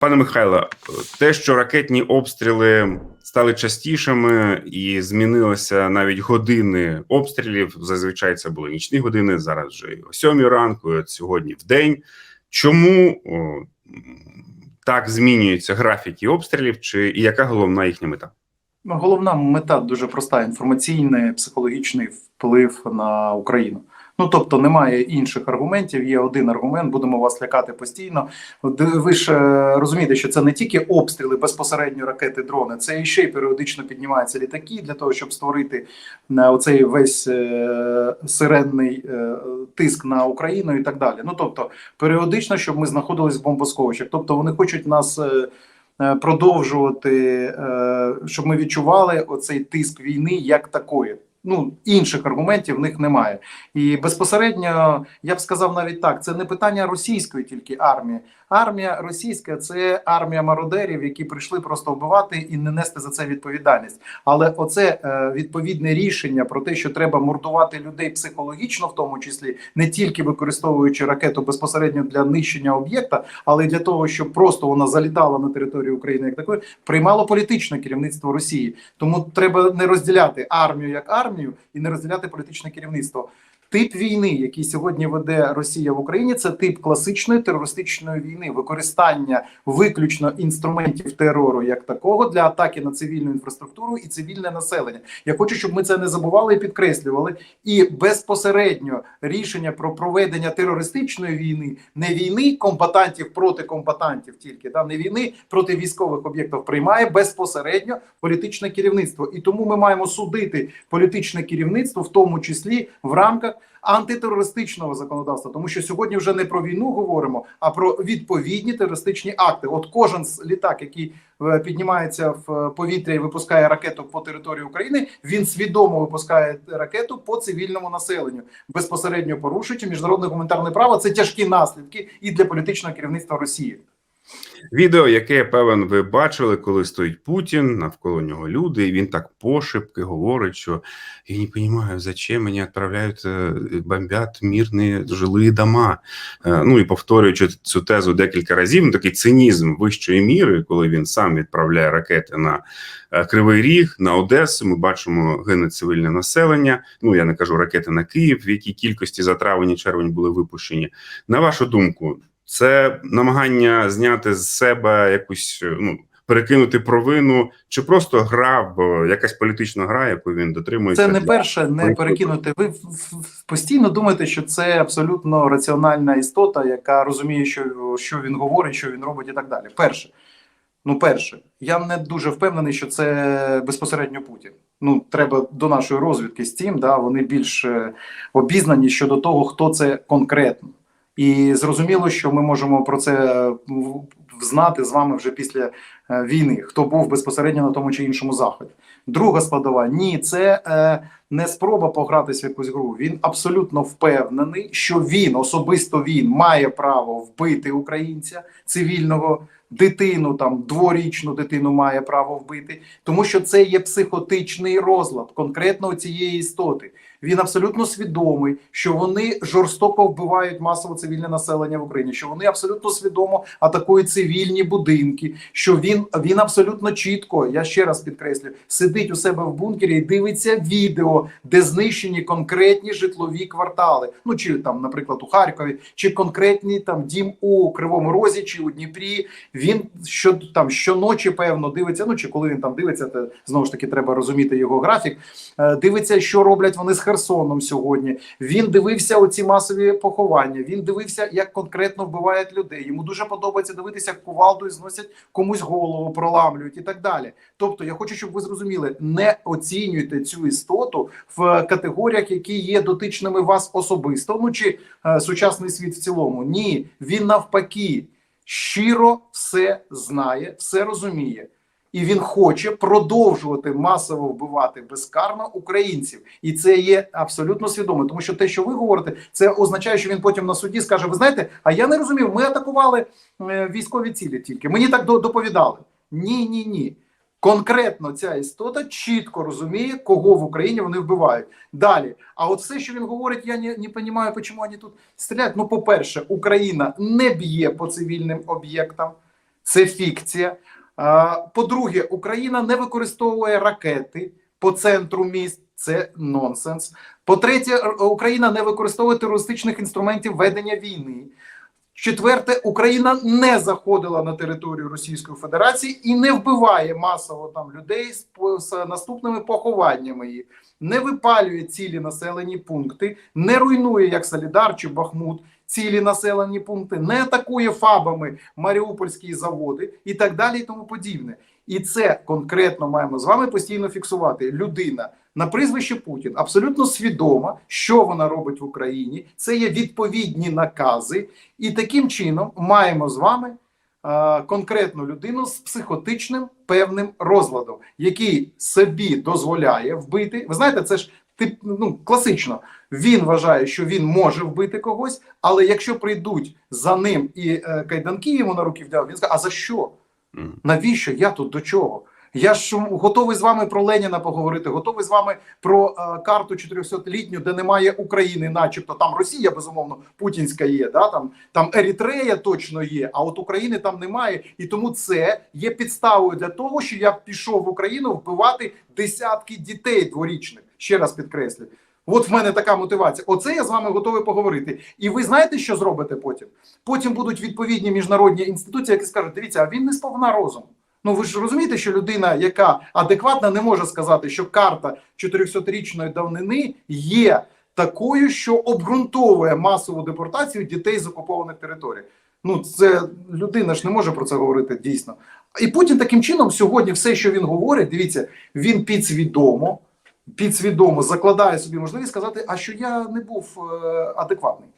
Пане Михайло, те, що ракетні обстріли стали частішими і змінилися навіть години обстрілів. Зазвичай це були нічні години. Зараз вже і о сьомій ранку, от сьогодні в день. Чому о, так змінюються графіки обстрілів? Чи і яка головна їхня мета? Ну, Головна мета дуже проста: інформаційний, психологічний вплив на Україну. Ну тобто немає інших аргументів. Є один аргумент: будемо вас лякати постійно. Ви ж е, розумієте, що це не тільки обстріли безпосередньо ракети, дрони, це і ще й періодично піднімаються літаки для того, щоб створити на оцей весь е, сиренний е, тиск на Україну і так далі. Ну тобто, періодично, щоб ми знаходились в бомбосховищах. Тобто вони хочуть нас. е, е, Продовжувати, е, щоб ми відчували оцей тиск війни як такої. Ну інших аргументів в них немає, і безпосередньо я б сказав навіть так: це не питання російської тільки армії. Армія російська це армія мародерів, які прийшли просто вбивати і не нести за це відповідальність. Але оце е, відповідне рішення про те, що треба мордувати людей психологічно, в тому числі не тільки використовуючи ракету безпосередньо для нищення об'єкта, але й для того, щоб просто вона залітала на територію України як такої, приймало політичне керівництво Росії. Тому треба не розділяти армію як армію і не розділяти політичне керівництво. Тип війни, який сьогодні веде Росія в Україні, це тип класичної терористичної війни, використання виключно інструментів терору як такого для атаки на цивільну інфраструктуру і цивільне населення. Я хочу, щоб ми це не забували і підкреслювали. І безпосередньо рішення про проведення терористичної війни, не війни комбатантів проти комбатантів, тільки да не війни проти військових об'єктів, приймає безпосередньо політичне керівництво. І тому ми маємо судити політичне керівництво, в тому числі в рамках антитерористичного законодавства, тому що сьогодні вже не про війну говоримо, а про відповідні терористичні акти. От кожен з літак, який е, піднімається в е, повітря і випускає ракету по території України, він свідомо випускає ракету по цивільному населенню, безпосередньо порушуючи міжнародне гуманітарне право. Це тяжкі наслідки і для політичного керівництва Росії. Відео, яке певен, ви бачили, коли стоїть Путін, навколо нього люди, і він так пошепки говорить, що я не розумію, зачем мені відправляють, е, бомбять мирні жилі дома. Е, Ну і повторюючи цю тезу декілька разів, ну, такий цинізм вищої міри, коли він сам відправляє ракети на е, Кривий Ріг, на Одесу. Ми бачимо гине цивільне населення. Ну я не кажу ракети на Київ, в якій кількості за травень і червень були випущені. На вашу думку, це намагання зняти з себе якусь ну перекинути провину, чи просто гра в якась політична гра, яку він дотримується. Це не перше, не перекинути. Ви постійно думаєте, що це абсолютно раціональна істота, яка розуміє, що, що він говорить, що він робить, і так далі. Перше, ну перше, я не дуже впевнений, що це безпосередньо Путін. Ну, треба до нашої розвідки з цим, да, вони більш е, обізнані щодо того, хто це конкретно. І зрозуміло, що ми можемо про це е, знати з вами вже після е, війни, хто був безпосередньо на тому чи іншому заході. Друга складова ні, це е, не спроба погратись в якусь гру. Він абсолютно впевнений, що він особисто він має право вбити українця цивільного. Дитину там дворічну дитину має право вбити, тому що це є психотичний розлад конкретно цієї істоти. Він абсолютно свідомий, що вони жорстоко вбивають масово цивільне населення в Україні, що вони абсолютно свідомо атакують цивільні будинки. Що він він абсолютно чітко, я ще раз підкреслю, сидить у себе в бункері і дивиться відео, де знищені конкретні житлові квартали. Ну чи там, наприклад, у Харкові, чи конкретні там дім у Кривому Розі, чи у Дніпрі. Він що там щоночі, певно, дивиться. Ну чи коли він там дивиться, то знову ж таки треба розуміти його графік. Е, Дивиться, що роблять вони з Херсоном сьогодні. Він дивився оці масові поховання. Він дивився, як конкретно вбивають людей. Йому дуже подобається дивитися, як кувалдою зносять комусь голову, проламлюють і так далі. Тобто, я хочу, щоб ви зрозуміли, не оцінюйте цю істоту в категоріях, які є дотичними вас особисто, ну чи е, сучасний світ в цілому. Ні, він навпаки щиро все знає, все розуміє. І він хоче продовжувати масово вбивати безкарно українців, і це є абсолютно свідомо. Тому що те, що ви говорите, це означає, що він потім на суді скаже: Ви знаєте, а я не розумів, ми атакували е, військові цілі тільки. Мені так до- доповідали. Ні, ні, ні. Конкретно ця істота чітко розуміє, кого в Україні вони вбивають. Далі, а от все, що він говорить, я не, не розумію, чому вони тут стріляють. Ну, по-перше, Україна не б'є по цивільним об'єктам. це фікція. По-друге, Україна не використовує ракети по центру міст. Це нонсенс. По-третє, Україна не використовує терористичних інструментів ведення війни. Четверте, Україна не заходила на територію Російської Федерації і не вбиває масово там людей з, з наступними похованнями їх, не випалює цілі населені пункти, не руйнує як Солідар чи Бахмут цілі населені пункти, не атакує фабами маріупольські заводи і так далі, і тому подібне. І це конкретно маємо з вами постійно фіксувати. Людина на прізвище Путін абсолютно свідома, що вона робить в Україні. Це є відповідні накази, і таким чином маємо з вами конкретну людину з психотичним певним розладом, який собі дозволяє вбити. Ви знаєте, це ж тип, ну, класично. Він вважає, що він може вбити когось, але якщо прийдуть за ним і е, кайданки йому на руки вдяв, він скаже: а за що? Навіщо я тут до чого? Я ж готовий з вами про Леніна поговорити, готовий з вами про е, карту 400-літню, де немає України, начебто там Росія, безумовно, путінська є, да? там, там Ерітрея точно є, а от України там немає. І тому це є підставою для того, що я пішов в Україну вбивати десятки дітей дворічних. Ще раз підкреслю. От в мене така мотивація. Оце я з вами готовий поговорити. І ви знаєте, що зробите потім? Потім будуть відповідні міжнародні інституції, які скажуть: дивіться, а він не сповна розуму. Ну ви ж розумієте, що людина, яка адекватна, не може сказати, що карта 400-річної давнини є такою, що обґрунтовує масову депортацію дітей з окупованих територій. Ну, це людина ж не може про це говорити дійсно. І Путін таким чином сьогодні все, що він говорить, дивіться, він підсвідомо, підсвідомо закладає собі можливість сказати, а що я не був е, адекватний.